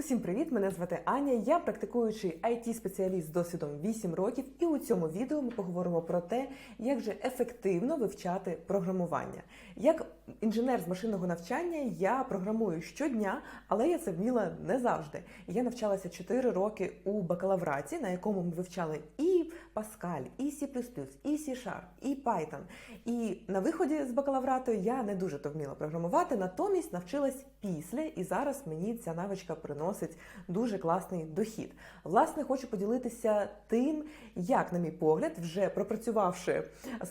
Усім привіт! Мене звати Аня. Я практикуючий it спеціаліст з досвідом 8 років, і у цьому відео ми поговоримо про те, як же ефективно вивчати програмування. Як інженер з машинного навчання я програмую щодня, але я це вміла не завжди. Я навчалася 4 роки у бакалавраті, на якому ми вивчали і Pascal, і C++, і C-Sharp, і Python. І на виході з бакалаврату я не дуже то вміла програмувати, натомість навчилась після, і зараз мені ця навичка приносить дуже класний дохід. Власне, хочу поділитися тим, як, на мій погляд, вже пропрацювавши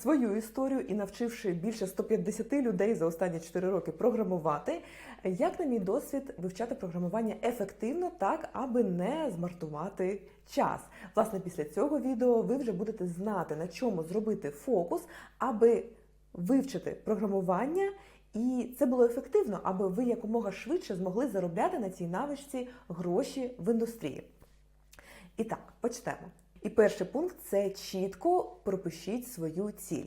свою історію і навчивши більше 150 людей за останні 4 роки програмувати, як, на мій досвід, вивчати програмування ефективно так, аби не змартувати час. Власне, після цього відео ви вже будете знати, на чому зробити фокус, аби вивчити програмування. І це було ефективно, аби ви якомога швидше змогли заробляти на цій навичці гроші в індустрії. І так, почнемо. І перший пункт це чітко пропишіть свою ціль.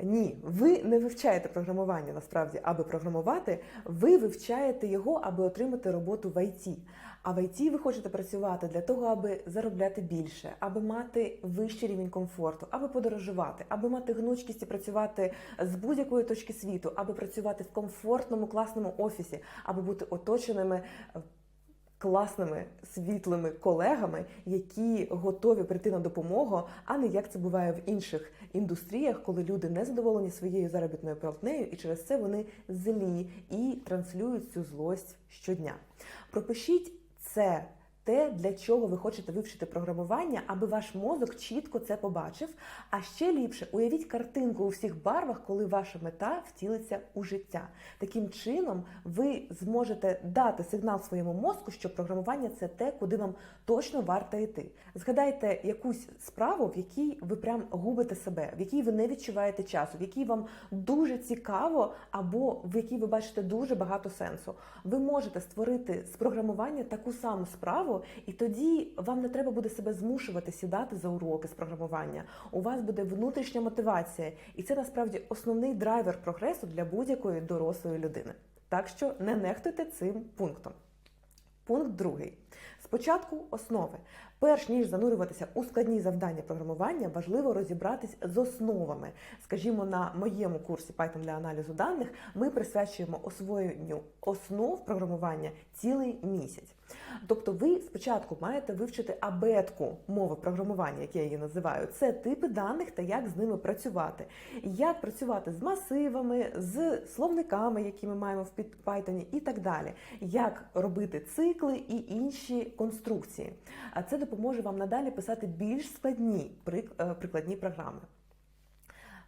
Ні, ви не вивчаєте програмування насправді, аби програмувати, ви вивчаєте його, аби отримати роботу в ІТ. А в ІТ ви хочете працювати для того, аби заробляти більше, аби мати вищий рівень комфорту, аби подорожувати, аби мати гнучкість і працювати з будь-якої точки світу, аби працювати в комфортному класному офісі, аби бути оточеними класними світлими колегами, які готові прийти на допомогу, а не як це буває в інших індустріях, коли люди не задоволені своєю заробітною платнею, і через це вони злі і транслюють цю злость щодня. Пропишіть це. Те, для чого ви хочете вивчити програмування, аби ваш мозок чітко це побачив. А ще ліпше уявіть картинку у всіх барвах, коли ваша мета втілиться у життя. Таким чином, ви зможете дати сигнал своєму мозку, що програмування це те, куди вам точно варто йти. Згадайте якусь справу, в якій ви прям губите себе, в якій ви не відчуваєте часу, в якій вам дуже цікаво, або в якій ви бачите дуже багато сенсу. Ви можете створити з програмування таку саму справу. І тоді вам не треба буде себе змушувати сідати за уроки з програмування. У вас буде внутрішня мотивація, і це насправді основний драйвер прогресу для будь-якої дорослої людини. Так що не нехтуйте цим пунктом. Пункт другий. Спочатку основи. Перш ніж занурюватися у складні завдання програмування, важливо розібратись з основами. Скажімо, на моєму курсі Python для аналізу даних ми присвячуємо освоєнню основ програмування цілий місяць. Тобто, ви спочатку маєте вивчити абетку мови програмування, як я її називаю, це типи даних та як з ними працювати, як працювати з масивами, з словниками, які ми маємо в Python і так далі, як робити цикли і інші конструкції. А це допоможе вам надалі писати більш складні прикладні програми.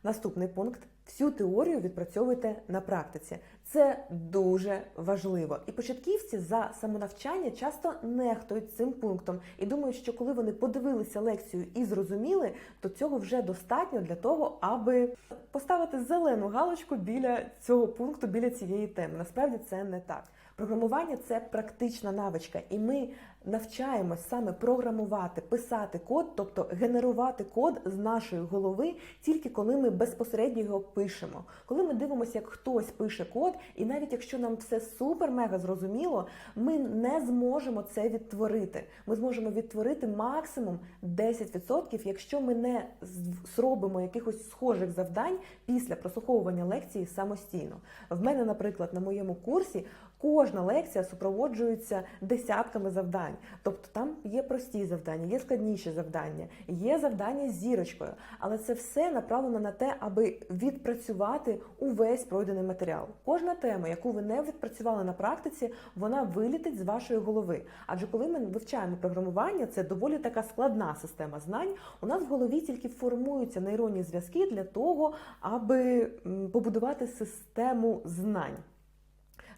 Наступний пункт: всю теорію відпрацьовуйте на практиці. Це дуже важливо. І початківці за самонавчання часто нехтують цим пунктом і думають, що коли вони подивилися лекцію і зрозуміли, то цього вже достатньо для того, аби поставити зелену галочку біля цього пункту, біля цієї теми. Насправді це не так. Програмування це практична навичка, і ми навчаємось саме програмувати, писати код, тобто генерувати код з нашої голови, тільки коли ми безпосередньо його пишемо. Коли ми дивимося, як хтось пише код, і навіть якщо нам все супер-мега зрозуміло, ми не зможемо це відтворити. Ми зможемо відтворити максимум 10%, якщо ми не зробимо якихось схожих завдань після прослуховування лекції самостійно. В мене, наприклад, на моєму курсі. Кожна лекція супроводжується десятками завдань. Тобто там є прості завдання, є складніші завдання, є завдання з зірочкою. Але це все направлено на те, аби відпрацювати увесь пройдений матеріал. Кожна тема, яку ви не відпрацювали на практиці, вона вилітить з вашої голови. Адже коли ми вивчаємо програмування, це доволі така складна система знань. У нас в голові тільки формуються нейронні зв'язки для того, аби побудувати систему знань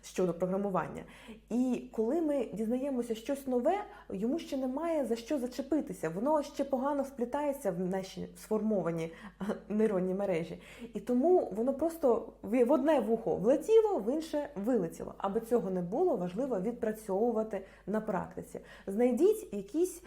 щодо програмування. І коли ми дізнаємося щось нове, йому ще немає за що зачепитися. Воно ще погано вплітається в наші сформовані нейронні мережі. І тому воно просто в одне вухо влетіло, в інше вилетіло. Аби цього не було, важливо відпрацьовувати на практиці. Знайдіть якісь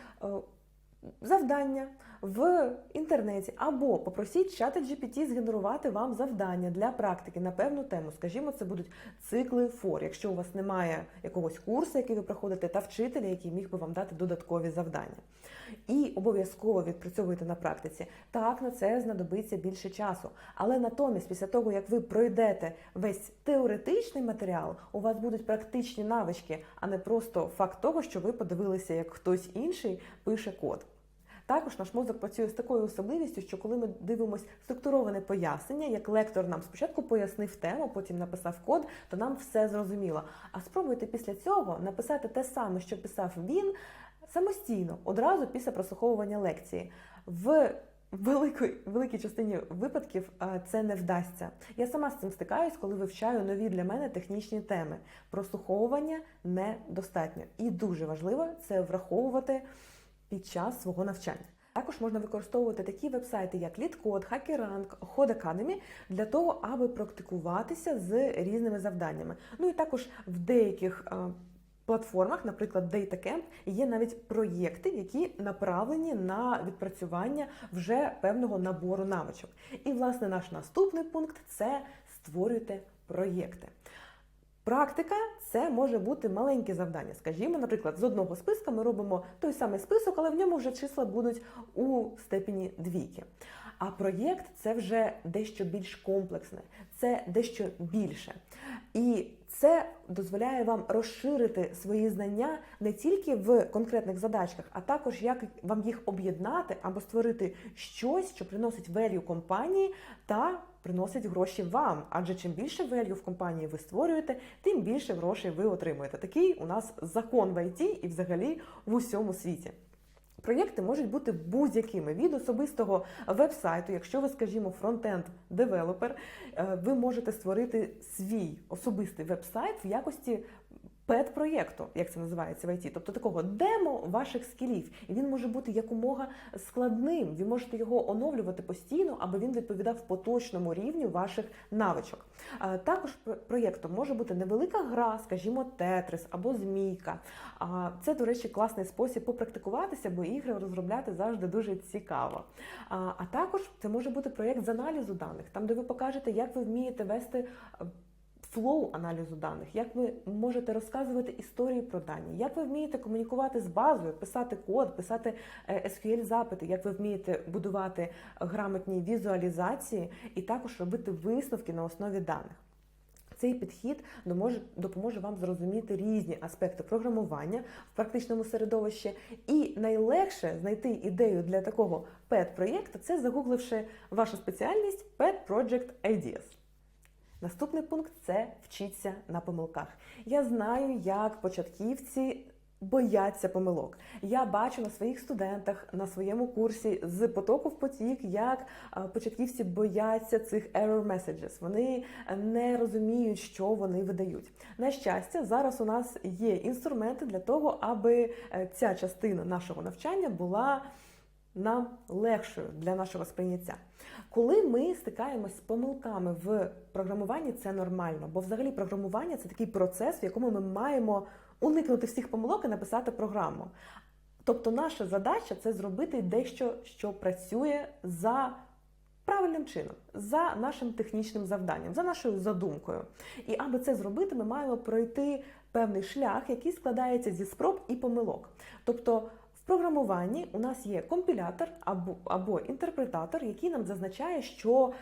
завдання в інтернеті, або попросіть чата GPT згенерувати вам завдання для практики на певну тему. Скажімо, це будуть цикли фор, якщо у вас немає якогось курсу, який ви проходите, та вчителя, який міг би вам дати додаткові завдання. І обов'язково відпрацьовуйте на практиці. Так, на це знадобиться більше часу. Але натомість, після того, як ви пройдете весь теоретичний матеріал, у вас будуть практичні навички, а не просто факт того, що ви подивилися, як хтось інший пише код. Також наш мозок працює з такою особливістю, що коли ми дивимося структуроване пояснення, як лектор нам спочатку пояснив тему, потім написав код, то нам все зрозуміло. А спробуйте після цього написати те саме, що писав він, самостійно, одразу після прослуховування лекції. В великій, великій частині випадків е, це не вдасться. Я сама з цим стикаюсь, коли вивчаю нові для мене технічні теми. Прослуховування недостатньо. І дуже важливо це враховувати під час свого навчання. Також можна використовувати такі вебсайти, як LeetCode, HackerRank, Code Academy для того, аби практикуватися з різними завданнями. Ну і також в деяких е, платформах, наприклад, DataCamp, є навіть проєкти, які направлені на відпрацювання вже певного набору навичок. І, власне, наш наступний пункт це створюйте проєкти. Практика це може бути маленьке завдання. Скажімо, наприклад, з одного списка ми робимо той самий список, але в ньому вже числа будуть у степені двійки. А проєкт це вже дещо більш комплексне, це дещо більше. І це дозволяє вам розширити свої знання не тільки в конкретних задачках, а також як вам їх об'єднати або створити щось, що приносить велью компанії та приносить гроші вам. Адже чим більше велью в компанії ви створюєте, тим більше грошей ви отримуєте. Такий у нас закон в IT і взагалі в усьому світі. Проєкти можуть бути будь-якими від особистого вебсайту. Якщо ви, скажімо, фронтенд девелопер, ви можете створити свій особистий вебсайт в якості пет-проєкту, як це називається в ІТ, тобто такого демо ваших скілів. І він може бути якомога складним. Ви можете його оновлювати постійно, аби він відповідав поточному рівню ваших навичок. Також проєктом може бути невелика гра, скажімо, тетрис або змійка. Це, до речі, класний спосіб попрактикуватися, бо ігри розробляти завжди дуже цікаво. А також це може бути проєкт з аналізу даних, там де ви покажете, як ви вмієте вести флоу аналізу даних, як ви можете розказувати історії про дані, як ви вмієте комунікувати з базою, писати код, писати SQL запити, як ви вмієте будувати грамотні візуалізації і також робити висновки на основі даних. Цей підхід допоможе вам зрозуміти різні аспекти програмування в практичному середовищі, і найлегше знайти ідею для такого пет-проєкту це загугливши вашу спеціальність Pet Project Ideas. Наступний пункт це вчіться на помилках. Я знаю, як початківці. Бояться помилок. Я бачу на своїх студентах на своєму курсі з потоку в потік, як початківці бояться цих error messages. Вони не розуміють, що вони видають. На щастя, зараз у нас є інструменти для того, аби е, ця частина нашого навчання була нам легшою для нашого сприйняття. Коли ми стикаємось з помилками в програмуванні, це нормально, бо взагалі програмування це такий процес, в якому ми маємо уникнути всіх помилок і написати програму. Тобто, наша задача це зробити дещо, що працює за правильним чином, за нашим технічним завданням, за нашою задумкою. І аби це зробити, ми маємо пройти певний шлях, який складається зі спроб і помилок. Тобто програмуванні у нас є компілятор або, або інтерпретатор, який нам зазначає, що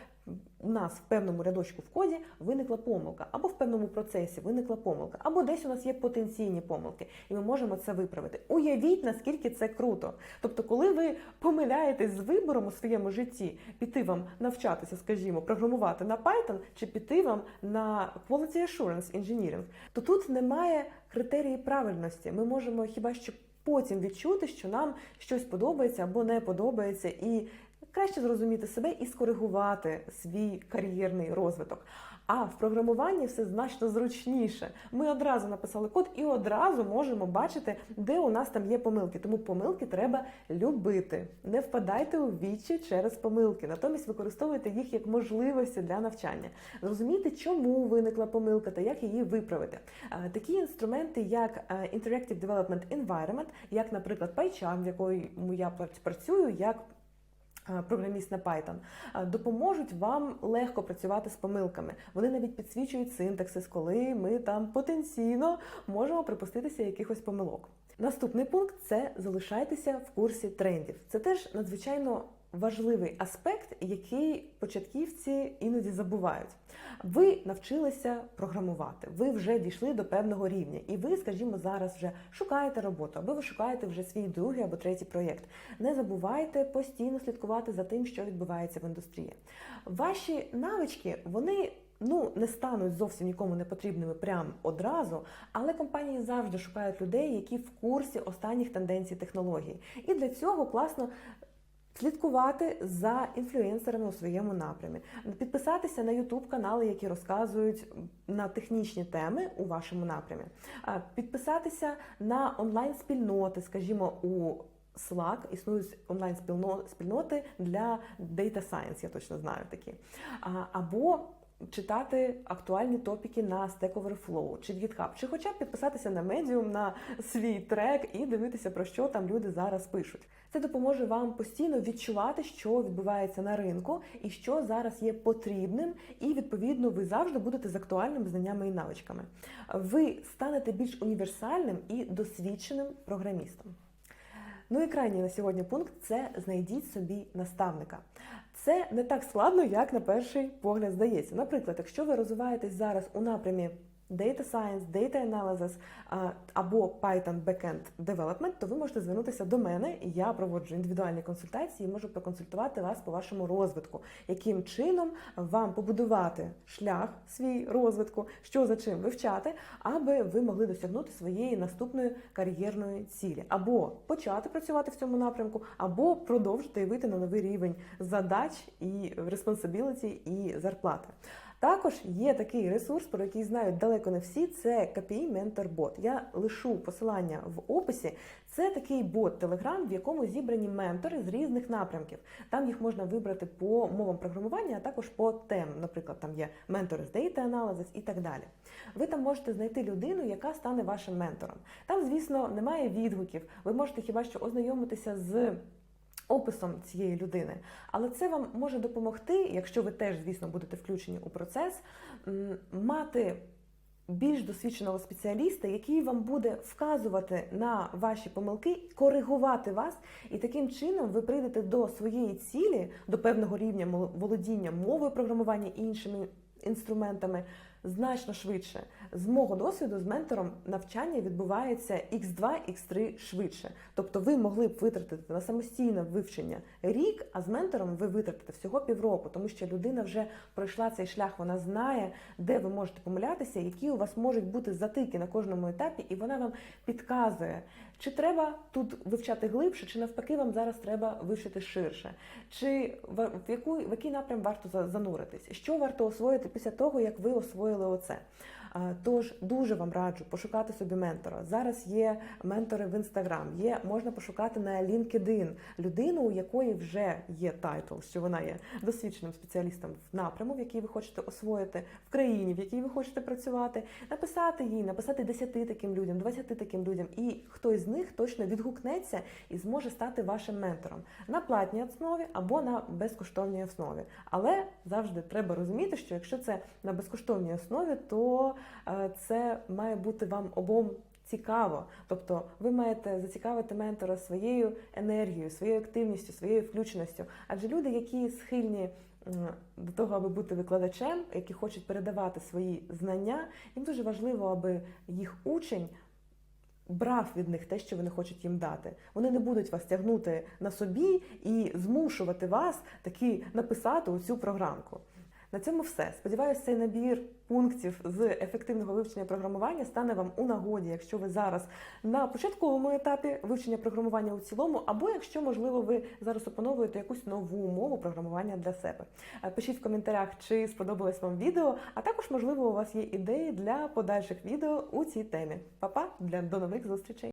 у нас в певному рядочку в коді виникла помилка, або в певному процесі виникла помилка, або десь у нас є потенційні помилки, і ми можемо це виправити. Уявіть, наскільки це круто. Тобто, коли ви помиляєтесь з вибором у своєму житті, піти вам навчатися, скажімо, програмувати на Python, чи піти вам на Quality Assurance Engineering, то тут немає критерії правильності. Ми можемо хіба що потім відчути, що нам щось подобається або не подобається, і краще зрозуміти себе і скоригувати свій кар'єрний розвиток. А в програмуванні все значно зручніше. Ми одразу написали код і одразу можемо бачити, де у нас там є помилки. Тому помилки треба любити. Не впадайте у вічі через помилки, натомість використовуйте їх як можливості для навчання. Зрозумійте, чому виникла помилка та як її виправити. Такі інструменти, як е, Interactive Development Environment, як, наприклад, PyCharm, в якому я працюю, як е, Програміст на Python е, допоможуть вам легко працювати з помилками. Вони навіть підсвічують синтаксис, коли ми там потенційно можемо припуститися якихось помилок. Наступний пункт це залишайтеся в курсі трендів. Це теж надзвичайно важливий аспект, який початківці іноді забувають. Ви навчилися програмувати, ви вже дійшли до певного рівня, і ви, скажімо, зараз вже шукаєте роботу, або ви шукаєте вже свій другий або третій проєкт. Не забувайте постійно слідкувати за тим, що відбувається в індустрії. Ваші навички, вони. Ну, не стануть зовсім нікому не потрібними прямо одразу, але компанії завжди шукають людей, які в курсі останніх тенденцій технологій. І для цього класно слідкувати за інфлюенсерами у своєму напрямі, підписатися на YouTube канали, які розказують на технічні теми у вашому напрямі, підписатися на онлайн-спільноти, скажімо, у Slack існують онлайн спільноти для Data Science, я точно знаю такі. Або читати актуальні топіки на Stack Overflow чи GitHub, чи хоча б підписатися на Medium, на свій трек і дивитися, про що там люди зараз пишуть. Це допоможе вам постійно відчувати, що відбувається на ринку і що зараз є потрібним, і відповідно ви завжди будете з актуальними знаннями і навичками. Ви станете більш універсальним і досвідченим програмістом. Ну і крайній на сьогодні пункт це знайдіть собі наставника. Це не так складно, як на перший погляд здається. Наприклад, якщо ви розвиваєтесь зараз у напрямі Data Science, Data Analysis або Python Backend Development, то ви можете звернутися до мене. Я проводжу індивідуальні консультації і можу проконсультувати вас по вашому розвитку, яким чином вам побудувати шлях свій розвитку, що за чим вивчати, аби ви могли досягнути своєї наступної кар'єрної цілі, або почати працювати в цьому напрямку, або продовжити вийти на новий рівень задач і responsibility і зарплати. Також є такий ресурс, про який знають далеко не всі. Це KPI Mentor Bot. Я лишу посилання в описі. Це такий бот Telegram, в якому зібрані ментори з різних напрямків. Там їх можна вибрати по мовам програмування, а також по темам. Наприклад, там є ментори з Data Analysis і так далі. Ви там можете знайти людину, яка стане вашим ментором. Там, звісно, немає відгуків. Ви можете хіба що ознайомитися з описом цієї людини. Але це вам може допомогти, якщо ви теж, звісно, будете включені у процес, мати. Більш досвідченого спеціаліста, який вам буде вказувати на ваші помилки, коригувати вас, і таким чином ви прийдете до своєї цілі, до певного рівня володіння мовою програмування і іншими інструментами значно швидше. З мого досвіду з ментором навчання відбувається x 2 x 3 швидше. Тобто ви могли б витратити на самостійне вивчення рік, а з ментором ви витратите всього півроку, тому що людина вже пройшла цей шлях, вона знає, де ви можете помилятися, які у вас можуть бути затики на кожному етапі, і вона вам підказує, чи треба тут вивчати глибше, чи навпаки, вам зараз треба вивчити ширше, чи в яку в який напрям варто зануритись, що варто освоїти після того, як ви освоїли оце. Тож дуже вам раджу пошукати собі ментора. Зараз є ментори в інстаграм, є можна пошукати на LinkedIn людину, у якої вже є тайтл, що вона є досвідченим спеціалістом в напряму, в який ви хочете освоїти, в країні, в якій ви хочете працювати, написати їй, написати 10 таким людям, 20 таким людям, і хтось з них точно відгукнеться і зможе стати вашим ментором на платній основі або на безкоштовній основі. Але завжди треба розуміти, що якщо це на безкоштовній основі, то це має бути вам обом цікаво. Тобто ви маєте зацікавити ментора своєю енергією, своєю активністю, своєю включеністю. Адже люди, які схильні до того, аби бути викладачем, які хочуть передавати свої знання, їм дуже важливо, аби їх учень. Брав від них те, що вони хочуть їм дати. Вони не будуть вас тягнути на собі і змушувати вас таки написати оцю програмку. На цьому все. Сподіваюся, цей набір пунктів з ефективного вивчення програмування стане вам у нагоді, якщо ви зараз на початковому етапі вивчення програмування у цілому, або якщо, можливо, ви зараз опановуєте якусь нову мову програмування для себе. Е, Пишіть в коментарях, чи сподобалось вам відео, а також, можливо, у вас є ідеї для подальших відео у цій темі. Па-па, для до нових зустрічей!